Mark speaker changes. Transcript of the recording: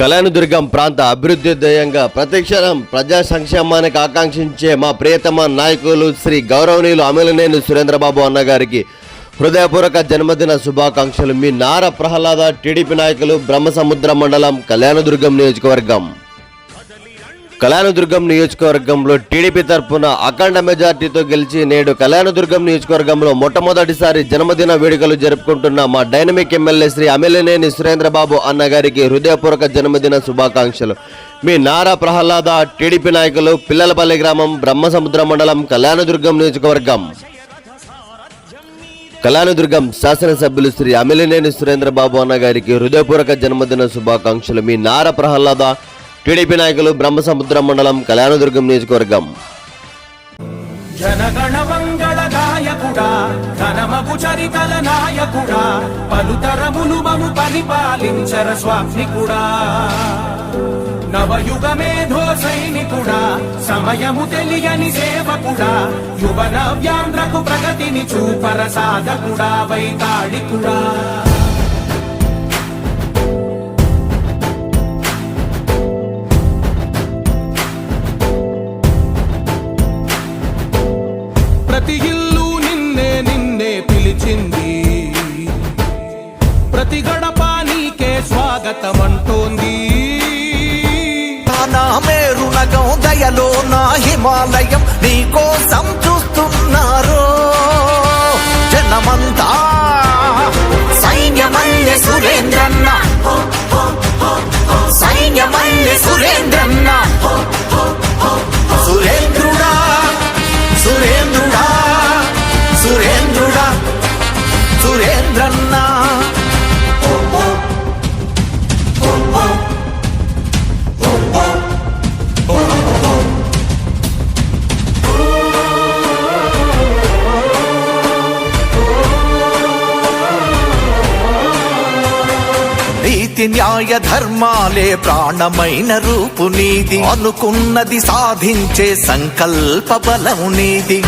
Speaker 1: కళ్యాణదుర్గం ప్రాంత అభివృద్ధి ధ్యేయంగా ప్రతిక్షణం ప్రజా సంక్షేమానికి ఆకాంక్షించే మా ప్రియతమ నాయకులు శ్రీ గౌరవనీయులు అమలనేని సురేంద్రబాబు అన్న గారికి హృదయపూర్వక జన్మదిన శుభాకాంక్షలు. మీ నార ప్రహ్లాద టీడీపీ నాయకులు బ్రహ్మసముద్ర మండలం కళ్యాణదుర్గం నియోజకవర్గం. కళ్యాణదుర్గం నియోజకవర్గంలో టీడీపీ తరఫున అఖండ మెజార్టీతో గెలిచి నేడు కళ్యాణదుర్గం నియోజకవర్గంలో మొట్టమొదటిసారి జన్మదిన వేడుకలు జరుపుకుంటున్న మా డైనమిక్ ఎమ్మెల్యే శ్రీ అమిలినేని సురేంద్రబాబు అన్నగారికి హృదయపూర్వక జన్మదిన శుభాకాంక్షలు. మీ నారా ప్రహ్లాద టీడీపీ నాయకులు పిల్లలపల్లి గ్రామం బ్రహ్మసముద్ర మండలం కళ్యాణదుర్గం నియోజకవర్గం. కళ్యాణదుర్గం శాసనసభ్యులు శ్రీ అమిలినేని సురేంద్రబాబు అన్న గారికి హృదయపూర్వక జన్మదిన శుభాకాంక్షలు. మీ నార ప్రహ్లాద టీడీపీ నాయకులు బ్రహ్మసముద్రం మండలం కళ్యాణదుర్గం నియోజకవర్గం.
Speaker 2: జనగణ మంగళ గాయకుడా ఘనమగు చరితల నాయకుడా పలుతరములు మము పరిపాలించర స్వామికుడా. నవయుగ మేధో సైనికుడా సమయము తెలియని సేవకుడా యువన వ్యాంధ్రకు ప్రగతిని చూపర సాధకుడా వైతాళికుడా. స్వాగతమంటోంది
Speaker 3: నా మేరు నగం దయలో నా హిమాలయం నీకోసం చూస్తున్నారు. జనమంతా సైన్యమల్లె సురేంద్రన్న. సైన్యమల్లె సురేంద్రన్న. సురేంద్రుడా సురేంద్రుడా సురేంద్రుడా సురేంద్రన్నా. నీతి న్యాయ ధర్మాలే ప్రాణమైన రూపు నీది అనుకున్నది సాధించే సంకల్ప బలం నీది